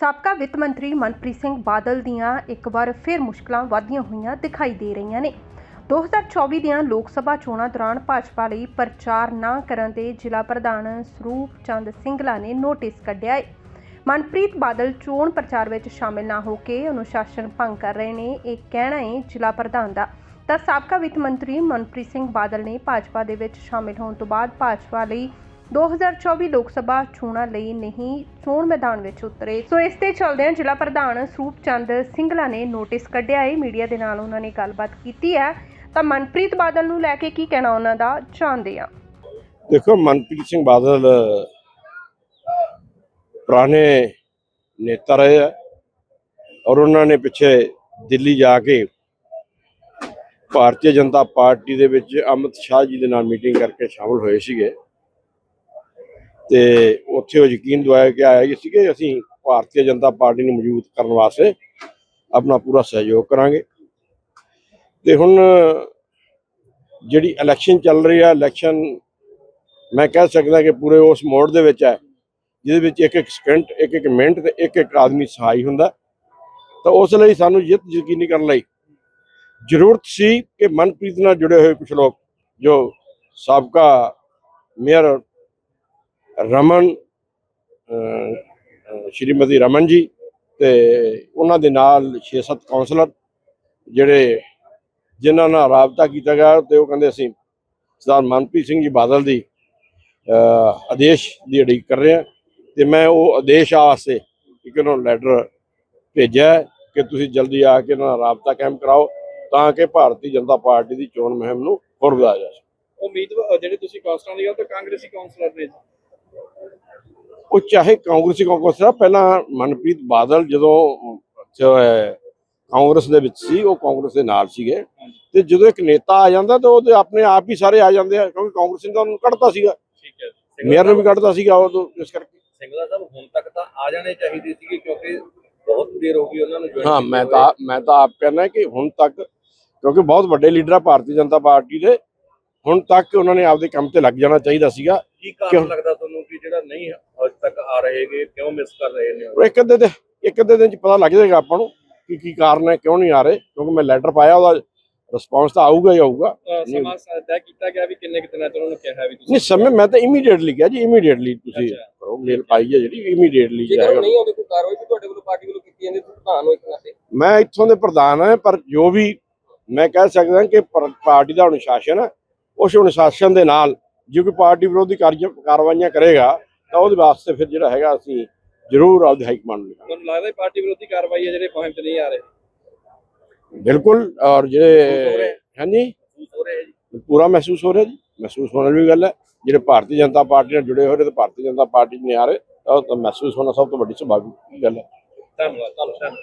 ਸਾਬਕਾ ਵਿੱਤ ਮੰਤਰੀ ਮਨਪ੍ਰੀਤ ਸਿੰਘ ਬਾਦਲ ਦੀਆਂ ਇੱਕ ਵਾਰ ਫਿਰ ਮੁਸ਼ਕਲਾਂ ਵਧੀਆਂ ਹੋਈਆਂ ਦਿਖਾਈ ਦੇ ਰਹੀਆਂ ਨੇ। 2024 ਦੀਆਂ ਲੋਕ ਸਭਾ ਚੋਣਾਂ ਦੌਰਾਨ ਭਾਜਪਾ ਲਈ ਪ੍ਰਚਾਰ ਨਾ ਕਰਨ ਦੇ ਜ਼ਿਲ੍ਹਾ ਪ੍ਰਧਾਨ ਸਰੂਪ ਚੰਦ ਸਿੰਗਲਾ ਨੇ ਨੋਟਿਸ ਕੱਢਿਆ ਹੈ ਮਨਪ੍ਰੀਤ ਬਾਦਲ ਚੋਣ ਪ੍ਰਚਾਰ ਵਿੱਚ ਸ਼ਾਮਿਲ ਨਾ ਹੋ ਕੇ ਅਨੁਸ਼ਾਸਨ ਭੰਗ ਕਰ ਰਹੇ ਨੇ, ਇਹ ਕਹਿਣਾ ਹੈ ਜ਼ਿਲ੍ਹਾ ਪ੍ਰਧਾਨ ਦਾ। ਤਾਂ ਸਾਬਕਾ ਵਿੱਤ ਮੰਤਰੀ ਮਨਪ੍ਰੀਤ ਸਿੰਘ ਬਾਦਲ ਨੇ ਭਾਜਪਾ ਦੇ ਵਿੱਚ ਸ਼ਾਮਿਲ ਹੋਣ ਤੋਂ ਬਾਅਦ ਭਾਜਪਾ ਲਈ 2024 ਲੋਕ ਸਭਾ ਚੋਣਾਂ ਲਈ ਨਹੀਂ, ਚੋਣ ਮੈਦਾਨ ਵਿੱਚ ਉਤਰੇ। ਸੋ ਇਸ ਤੇ ਚੱਲਦਿਆਂ ਜ਼ਿਲ੍ਹਾ ਪ੍ਰਧਾਨ ਸਰੂਪ ਚੰਦ ਸਿੰਗਲਾ ਨੇ ਨੋਟਿਸ ਕੱਢਿਆ ਹੈ। ਮੀਡੀਆ ਦੇ ਨਾਲ ਉਹਨਾਂ ਨੇ ਗੱਲਬਾਤ ਕੀਤੀ ਹੈ। ਤਾਂ ਮਨਪ੍ਰੀਤ ਬਾਦਲ ਨੂੰ ਲੈ ਕੇ ਕੀ ਕਹਿਣਾ ਉਹਨਾਂ ਦਾ? ਜਾਣਦੇ ਹਾਂ। ਦੇਖੋ, ਮਨਪ੍ਰੀਤ ਸਿੰਘ ਬਾਦਲ, ਪੁਰਾਣੇ ਨੇਤਾ ਰਹੇ ਆ ਔਰ ਉਹਨਾਂ ਨੇ ਪਿੱਛੇ ਦਿੱਲੀ ਜਾ ਕੇ ਭਾਰਤੀ ਜਨਤਾ ਪਾਰਟੀ ਦੇ ਵਿੱਚ ਅਮਿਤ ਸ਼ਾਹ ਜੀ ਦੇ ਨਾਲ ਮੀਟਿੰਗ ਕਰਕੇ ਸ਼ਾਮਲ ਹੋਏ ਸੀਗੇ। ਤੇ ਉੱਥੇ ਉਹ ਯਕੀਨ ਦਵਾਇਆ ਕਿ ਆਇਆ ਸੀ ਕਿ ਅਸੀਂ ਭਾਰਤੀ ਜਨਤਾ ਪਾਰਟੀ ਨੂੰ ਮਜ਼ਬੂਤ ਕਰਨ ਵਾਸਤੇ ਆਪਣਾ ਪੂਰਾ ਸਹਿਯੋਗ ਕਰਾਂਗੇ। ਤੇ ਹੁਣ ਜਿਹੜੀ ਇਲੈਕਸ਼ਨ ਚੱਲ ਰਹੀ ਹੈ ਇਲੈਕਸ਼ਨ ਮੈਂ ਕਹਿ ਸਕਦਾ ਕਿ ਪੂਰੇ ਉਸ ਮੋੜ ਦੇ ਵਿੱਚ ਹੈ, ਜਿਹਦੇ ਵਿੱਚ ਇੱਕ ਇੱਕ ਸਕਿੰਟ ਇੱਕ ਇੱਕ ਮਿੰਟ ਤੇ ਇੱਕ ਇੱਕ ਆਦਮੀ ਸਹਾਈ ਹੁੰਦਾ। ਤਾਂ ਉਸ ਲਈ ਸਾਨੂੰ ਜਿੱਤ ਯਕੀਨੀ ਕਰਨ ਲਈ ਜ਼ਰੂਰਤ ਸੀ ਕਿ ਮਨਪ੍ਰੀਤ ਨਾਲ ਜੁੜੇ ਹੋਏ ਕੁਝ ਲੋਕ, ਜੋ ਸਾਬਕਾ ਮੇਅਰ ਰਮਨ ਸ਼੍ਰੀਮਤੀ ਰਮਨ ਜੀ ਤੇ ਉਹਨਾਂ ਦੇ ਨਾਲ 6-7 ਕਾਉਂਸਲਰ ਜਿਹੜੇ ਜਿਨ੍ਹਾਂ ਨਾਲ ਰਾਬਤਾ ਕੀਤਾ ਗਿਆ ਤੇ ਉਹ ਕਹਿੰਦੇ ਅਸੀਂ ਸਰਦਾਰ ਮਨਪ੍ਰੀਤ ਸਿੰਘ ਜੀ ਬਾਦਲ ਦੀ ਆਦੇਸ਼ ਦੀ ਉਡੀਕ ਕਰ ਰਹੇ ਹਾਂ ਤੇ ਮੈਂ ਉਹ ਆਦੇਸ਼ ਵਾਸਤੇ ਇੱਕ ਨੂੰ ਲੈਟਰ ਭੇਜਿਆ ਕਿ ਤੁਸੀਂ ਜਲਦੀ ਆ ਕੇ ਇਹਨਾਂ ਨਾਲ ਰਾਬਤਾ ਕਾਇਮ ਕਰਾਓ ਤਾਂ ਕਿ ਭਾਰਤੀ ਜਨਤਾ ਪਾਰਟੀ ਦੀ ਚੋਣ ਮੁਹਿੰਮ ਨੂੰ ਹੋਰ ਵਧਾਇਆ ਜਾ ਸਕੇ। ਉਮੀਦਵਾਰ ਜਿਹੜੇ ਤੁਸੀਂ ਕਾਂਸਟਰਾਂ ਦੀ ਗੱਲ ਤਾਂ ਕਾਂਗਰਸੀ ਕਾਉਂਸਲਰ ਨੇ ਉਹ ਚਾਹੇ ਕਾਂਗਰਸੀ ਕਾਂਗਰਸ ਦਾ ਪਹਿਲਾਂ ਮਨਪ੍ਰੀਤ ਬਾਦਲ ਜਦੋਂ ਜੋ ਹੈ ਕਾਂਗਰਸ ਦੇ ਵਿੱਚ ਸੀ ਉਹ ਕਾਂਗਰਸ ਦੇ ਨਾਲ ਸੀਗੇ। ਤੇ ਜਦੋਂ ਇੱਕ ਨੇਤਾ ਆ ਜਾਂਦਾ ਤਾਂ ਉਹਦੇ ਆਪਣੇ ਆਪ ਹੀ ਸਾਰੇ ਆ ਜਾਂਦੇ ਆ ਕਿਉਂਕਿ ਕਾਂਗਰਸ ਨੇ ਤਾਂ ਉਹਨੂੰ ਕੱਢਤਾ ਸੀਗਾ। ਠੀਕ ਹੈ। ਮੇਅਰ ਨੂੰ ਵੀ ਕੱਢਤਾ ਸੀਗਾ ਉਹ ਇਸ ਕਰਕੇ। ਸਿੰਗਲਾ ਸਾਹਿਬ ਹੁਣ ਤੱਕ ਤਾਂ ਆ ਜਾਣੇ ਚਾਹੀਦੇ ਸੀਗੇ ਕਿਉਂਕਿ ਬਹੁਤ ਦੇਰ ਹੋ ਗਈ ਉਹਨਾਂ ਨੂੰ ਹਾਂ ਮੈਂ। ਤਾਂ ਮੈਂ ਤਾਂ ਆਪ ਕਹਿੰਦਾ ਕਿ ਹੁਣ ਤੱਕ ਕਿਉਂਕਿ ਬਹੁਤ ਵੱਡੇ ਲੀਡਰ ਆ ਭਾਰਤੀ ਜਨਤਾ ਪਾਰਟੀ ਦੇ ਹੁਣ ਤੱਕ ਉਹਨਾਂ ਨੇ ਆਪਦੇ ਕੰਮ ਤੇ ਲੱਗ ਜਾਣਾ ਚਾਹੀਦਾ ਸੀਗਾ। ਕੀ ਕਾਰਨ ਕਿਉਂ? ਲੱਗਦਾ ਤੁਹਾਨੂੰ ਜਿਹੜਾ ਨਹੀਂ ਅੱਜ ਤੱਕ ਆ ਰਹੇਗੇ ਕਿਉਂ ਮਿਸ ਕਰ ਰਹੇ ਨੇ ਉਹ? ਇੱਕ ਅੱਧੇ ਦੇ ਇੱਕ ਅੱਧੇ ਦਿਨ ਚ ਪਤਾ ਲੱਗ ਜਾਏਗਾ ਆਪਾਂ ਨੂੰ ਕਿ ਕੀ ਕਾਰਨ ਹੈ ਕਿਉਂ ਨਹੀਂ ਆ ਰਹੇ ਕਿਉਂਕਿ ਮੈਂ ਲੈਟਰ ਪਾਇਆ ਉਹਦਾ ਰਿਸਪੌਂਸ ਤਾਂ ਆਊਗਾ ਹੀ ਆਊਗਾ। ਸਮਾਂ ਤੈਅ ਕੀਤਾ ਗਿਆ ਵੀ ਕਿੰਨੇ ਕੁ ਦਿਨਾਂ ਚ ਉਹਨਾਂ ਨੂੰ ਕਿਹਾ ਵੀ ਤੁਸੀਂ ਨਹੀਂ ਸਮੇਂ ਮੈਂ ਤਾਂ ਇਮੀਡੀਏਟਲੀ ਕਿਹਾ ਜੀ ਇਮੀਡੀਏਟਲੀ ਤੁਸੀਂ। ਕਰੋ ਮੇਲ ਪਾਈ ਹੈ ਜਿਹੜੀ ਇਮੀਡੀਏਟਲੀ ਜੇਕਰ ਨਹੀਂ ਆਉਂਦੇ ਕੋਈ ਕਾਰਵਾਈ ਵੀ ਤੁਹਾਡੇ ਵੱਲੋਂ ਪਾਰਟੀ ਵੱਲੋਂ ਕੀਤੀ ਜਾਂਦੀ ਪ੍ਰਧਾਨ ਹੋ ਇੱਕ ਨਾਤੇ ਮੈਂ ਇੱਥੋਂ ਦੇ ਪ੍ਰਧਾਨ ਹਾਂ ਪਰ ਜੋ ਵੀ ਮੈਂ ਕਹਿ ਸਕਦਾ ਕਿ ਪਰ- ਪਾਰਟੀ ਦਾ ਅਨੁਸ਼ਾਸਨ ਹੈ ਉਸ ਅਨੁਸ਼ਾਸਨ ਦੇ ਨਾਲ ਜੇ ਕੋਈ ਪਾਰਟੀ ਵਿਰੋਧੀ ਕਾਰਵਾਈਆਂ ਕਰੇਗਾ ਤਾਂ ਉਹਦੇ ਵਾਸਤੇ ਫਿਰ ਜਿਹੜਾ ਹੈਗਾ ਅਸੀਂ ਜ਼ਰੂਰ ਆਪਦੇ ਹਾਈ ਕਮਾਂਡ ਨੂੰ ਤੁਹਾਨੂੰ ਲੱਗਦਾ ਪਾਰਟੀ ਵਿਰੋਧੀ ਕਾਰਵਾਈ ਹੈ ਜਿਹੜੇ ਤੇ ਨਹੀਂ ਆ ਰਹੇ? ਬਿਲਕੁਲ ਔਰ ਜਿਹੜੇ? ਹਾਂਜੀ? ਪੂਰਾ ਮਹਿਸੂਸ ਹੋ ਰਿਹਾ ਜੀ। ਮਹਿਸੂਸ ਹੋਣ ਵਾਲੀ ਗੱਲ ਹੈ। ਜਿਹੜੇ ਭਾਰਤੀ ਜਨਤਾ ਪਾਰਟੀ ਨਾਲ ਜੁੜੇ ਹੋਏ ਨੇ ਤੇ ਭਾਰਤੀ ਜਨਤਾ ਪਾਰਟੀ ਨਹੀਂ ਆ ਰਹੇ ਤਾਂ ਮਹਿਸੂਸ ਹੋਣਾ ਸਭ ਤੋਂ ਵੱਡੀ ਸੁਭਾਵਿਕ ਗੱਲ ਹੈ। ਧੰਨਵਾਦ ਧੰਨਵਾਦ।